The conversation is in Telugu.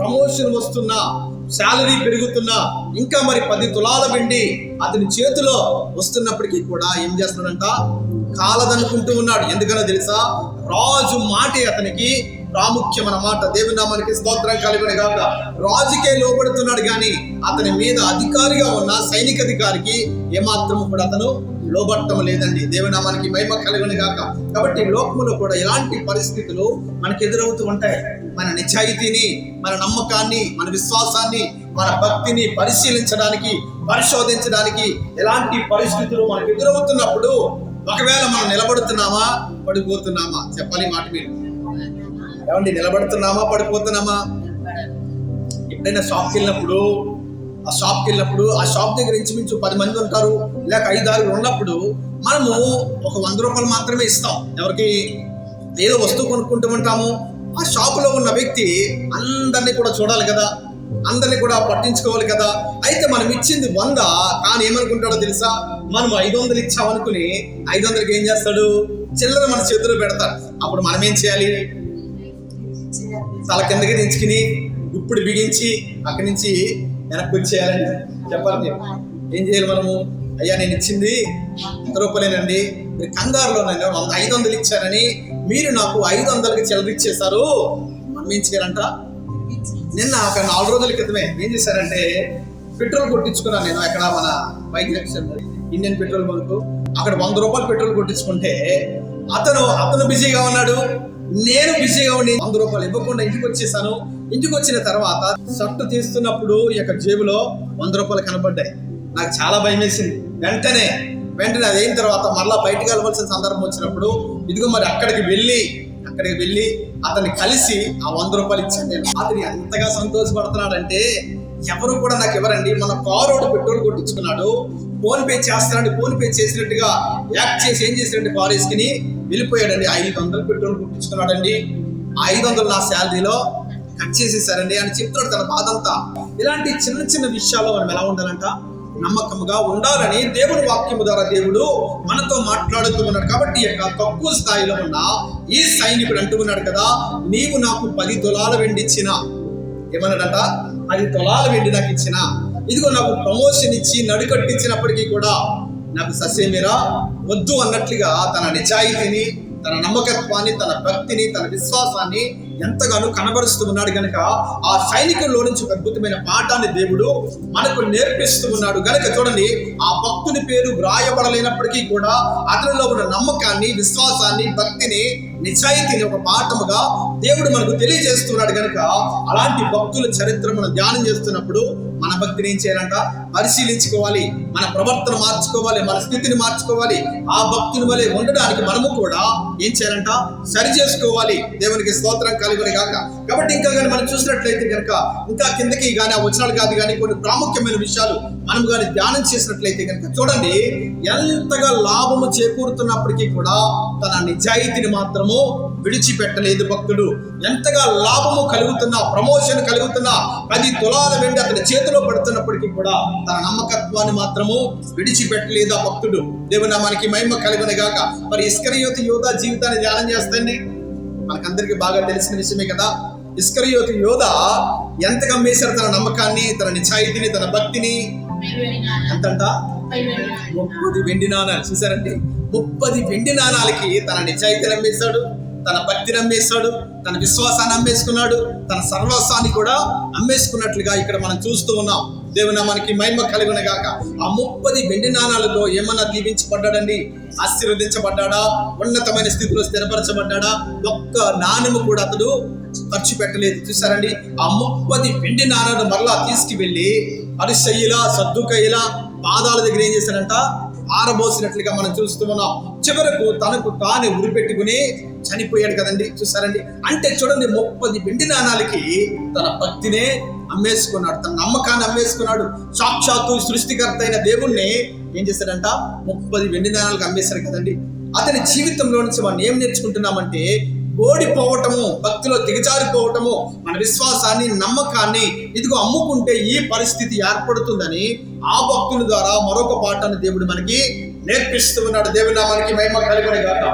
ప్రమోషన్ వస్తున్నా శాలరీ పెరుగుతున్నా ఇంకా మరి పది తులాల వెండి అతని చేతిలో వస్తున్నప్పటికీ కూడా ఏం చేస్తున్నాడంట కాలదనుకుంటూ ఉన్నాడు. ఎందుకనో తెలుసా? రాజు మాటే అతనికి ప్రాముఖ్యమైన మాట. దేవుని నామానికి స్తోత్రం కలిగిన కాక రాజుకే లోబడుతున్నాడు కానీ అతని మీద అధికారిగా ఉన్న సైనిక అధికారికి ఏమాత్రం కూడా అతను లోబట్టం లేదండి. దేవనామానికి మహిమ కలిగిన కాక కాబట్టి లోకములో కూడా ఇలాంటి పరిస్థితులు మనకు ఎదురవుతూ ఉంటాయి. మన నిజాయితీని మన నమ్మకాన్ని మన విశ్వాసాన్ని మన భక్తిని పరిశీలించడానికి పరిశోధించడానికి ఎలాంటి పరిస్థితులు మనకు ఎదురవుతున్నప్పుడు ఒకవేళ మనం నిలబడుతున్నామా పడిపోతున్నామా? చెప్పాలి మాట మీరు. ఏమండి నిలబడుతున్నామా పడిపోతున్నామా? ఎప్పుడైనా షాప్కి వెళ్ళినప్పుడు ఆ షాప్కి వెళ్ళినప్పుడు ఆ షాప్ దగ్గర ఇంచుమించు పది మంది ఉంటారు లేక ఐదు ఆరుగురు ఉన్నప్పుడు మనము ఒక వంద రూపాయలు మాత్రమే ఇస్తాం. ఎవరికి ఏదో వస్తువు కొనుక్కుంటూ ఉంటాము. ఆ షాపులో ఉన్న వ్యక్తి అందరినీ కూడా చూడాలి కదా. అందరినీ కూడా పట్టించుకోవాలి కదా. అయితే మనం ఇచ్చింది వంద కానీ ఏమనుకుంటాడో తెలుసా? మనం ఐదు వందలు ఇచ్చామనుకుని ఐదు వందలకి ఏం చేస్తాడు? చిల్లర మన చేతిలో పెడతాడు. అప్పుడు మనం ఏం చేయాలి? తల కిందకి దించుకుని ఇప్పుడు బిగించి అక్కడి నుంచి వెనక్కి వచ్చేయాలని చెప్పాలి మీరు. ఏం చేయాలి మనము? అయ్యా నేను ఇచ్చింది ఎంత రూపాయలేనండి. మీరు కంగారులో నేను వంద ఐదు వందలు ఇచ్చానని మీరు నాకు ఐదు వందలకి చెలరిచ్చేశారు. ఇచ్చేశారు మనం ఏం చేయాలంట నిన్న ఒక నాలుగు రోజుల క్రితమే ఏం చేశారంటే పెట్రోల్ కొట్టించుకున్నాను నేను అక్కడ మన bike junction Indian petrol bunk. అక్కడ వంద రూపాయలు పెట్రోల్ కొట్టించుకుంటే అతను అతను బిజీగా ఉన్నాడు. నేను బిజీగా ఉండి వంద రూపాయలు ఇవ్వకుండా ఇంటికి వచ్చేసాను. ఇంటికి వచ్చిన తర్వాత షర్ట్ తీస్తున్నప్పుడు ఈ యొక్క జేబులో వంద రూపాయలు కనబడ్డాయి. నాకు చాలా భయం వేసింది. వెంటనే వెంటనే అది అయిన తర్వాత మరలా బయటకు వెళ్ళవలసిన సందర్భం వచ్చినప్పుడు ఇదిగో మరి అక్కడికి వెళ్ళి అక్కడికి వెళ్ళి అతన్ని కలిసి ఆ వంద రూపాయలు ఇచ్చాను నేను. అతను ఎంతగా సంతోషపడుతున్నాడంటే ఎవరు కూడా నాకు ఎవరండి మన కారు పెట్రోల్ కొట్టించుకున్నాడు. ఫోన్ పే చేస్తానంటే ఫోన్ పే చేసినట్టుగా యాక్ట్ చేసి ఏం చేసినట్టు కారు వెళ్ళిపోయాడండి. ఐదు వందలు పెట్రోల్ కుట్టించుకున్నాడండి. ఐదు వందలు నా శాలరీలో కట్ చేసేసారండి అని చెప్తున్నాడు తన బాధంతా. ఇలాంటి చిన్న చిన్న విషయాల్లో మనం ఎలా ఉండాలంట? నమ్మకముగా ఉండాలని దేవుని వాక్యము ద్వారా దేవుడు మనతో మాట్లాడుతూ ఉన్నాడు. కాబట్టి యొక్క తక్కువ స్థాయిలో ఉన్న ఈ సైనికుడు అంటూ ఉన్నాడు కదా నీవు నాకు పది తులాల వెండిచ్చిన ఏమన్నాడట? పది తులాల వెండి నాకు ఇచ్చిన ఇదిగో నాకు ప్రమోషన్ ఇచ్చి నడుకట్టించినప్పటికీ కూడా నాకు ససేమిరా వద్దు అన్నట్లుగా తన నిజాయితీని తన నమ్మకత్వాన్ని తన భక్తిని తన విశ్వాసాన్ని ఎంతగానో కనబరుస్తూ ఉన్నాడు కనుక ఆ సైనికుల్లో నుంచి ఒక అద్భుతమైన పాఠాన్ని దేవుడు మనకు నేర్పిస్తూ ఉన్నాడు. కనుక చూడండి ఆ భక్తుని పేరు వ్రాయబడలేనప్పటికీ కూడా అతనిలో ఉన్న నమ్మకాన్ని విశ్వాసాన్ని భక్తిని నిజాయితీని ఒక పాఠముగా దేవుడు మనకు తెలియజేస్తున్నాడు కనుక అలాంటి భక్తుల చరిత్ర మనం ధ్యానం చేస్తున్నప్పుడు మన భక్తిని ఏం చేయాలంట? పరిశీలించుకోవాలి. మన ప్రవర్తన మార్చుకోవాలి. మన స్థితిని మార్చుకోవాలి. ఆ భక్తుని వలె ఉండడానికి మనము కూడా ఏం చేయాలంట? సరి చేసుకోవాలి. దేవునికి స్తోత్రం కలిగిన కాక కాబట్టి ఇంకా కానీ మనం చూసినట్లయితే కనుక ఇంకా కిందకి కానీ ఆ వచనాలు కాదు కానీ కొన్ని ప్రాముఖ్యమైన విషయాలు మనం కానీ ధ్యానం చేసినట్లయితే కనుక చూడండి ఎంతగా లాభము చేకూరుతున్నప్పటికీ కూడా తన నిజాయితీని మాత్రము విడిచిపెట్టలేదు భక్తుడు. ఎంతగా లాభము కలుగుతున్నా ప్రమోషన్ కలుగుతున్నా పది తులాల వెండి అతని చేతులు పడుతున్నప్పటికీ కూడా తన నమ్మకత్వాన్ని మాత్రము విడిచిపెట్టలేదు ఆ భక్తుడు. దేవుని మనకి మహిమ కలిగిన గాక. మరి ఇస్కరియోతి యోధా జీవితాన్ని ధ్యానం చేస్తండి మనకందరికీ బాగా తెలిసిన విషయమే కదా. ఇస్కరియోతి యోధ ఎంత గమ్మేశారు తన నమ్మకాన్ని తన నిజాయితీని తన భక్తిని? ఎంతంట? ముప్పది వెండి నాణాలు. చూసారండి ముప్పది వెండి నాణాలకి తన నిజాయితీ నమ్మేశాడు తన భక్తిని అమ్మేశాడు తన విశ్వాసాన్ని అమ్మేసుకున్నాడు తన సర్వస్వాన్ని కూడా అమ్మేసుకున్నట్లుగా ఇక్కడ మనం చూస్తూ ఉన్నాం. దేవుని మనకి మహిమ కలిగిన గాక ఆ ముప్పది వెండి నాణాలతో ఏమన్నా దీవించబడ్డాడండి? ఆశీర్వదించబడ్డాడా? ఉన్నతమైన స్థితిలో స్థిరపరచబడ్డాడా? ఒక్క నాణ్యము కూడా అతడు ఖర్చు పెట్టలేదు. చూసారండి ఆ ముప్పది వెండి నాణాలు మరలా తీసుకువెళ్ళి పరిశయ్యలా సర్దుకయ్యలా పాదాల దగ్గర ఏం చేశాడంట ఆరబోసినట్లుగా మనం చూస్తూ ఉన్నాం. చివరకు తనకు తానే ఉరిపెట్టుకుని చనిపోయాడు కదండి? చూసారండి అంటే చూడండి ముప్పది వెండి నాణాలకి తన భక్తినే అమ్మేసుకున్నాడు తన నమ్మకాన్ని అమ్మేసుకున్నాడు సాక్షాత్తు సృష్టికర్త అయిన దేవుణ్ణి ఏం చేశాడంట? ముప్పది వెండి నాణాలకు అమ్మేశారు కదండి. అతని జీవితంలో నుంచి మనం ఏం నేర్చుకుంటున్నామంటే ఓడిపోవటము భక్తిలో దిగజారిపోవటము మన విశ్వాసాన్ని నమ్మకాన్ని ఇదిగో అమ్ముకుంటే ఈ పరిస్థితి ఏర్పడుతుందని ఆ భక్తుల ద్వారా మరొక పాఠాన్ని దేవుడు మనకి నేర్పిస్తూ ఉన్నాడు. దేవుడు మనకి మహిమ కలిగిన గాక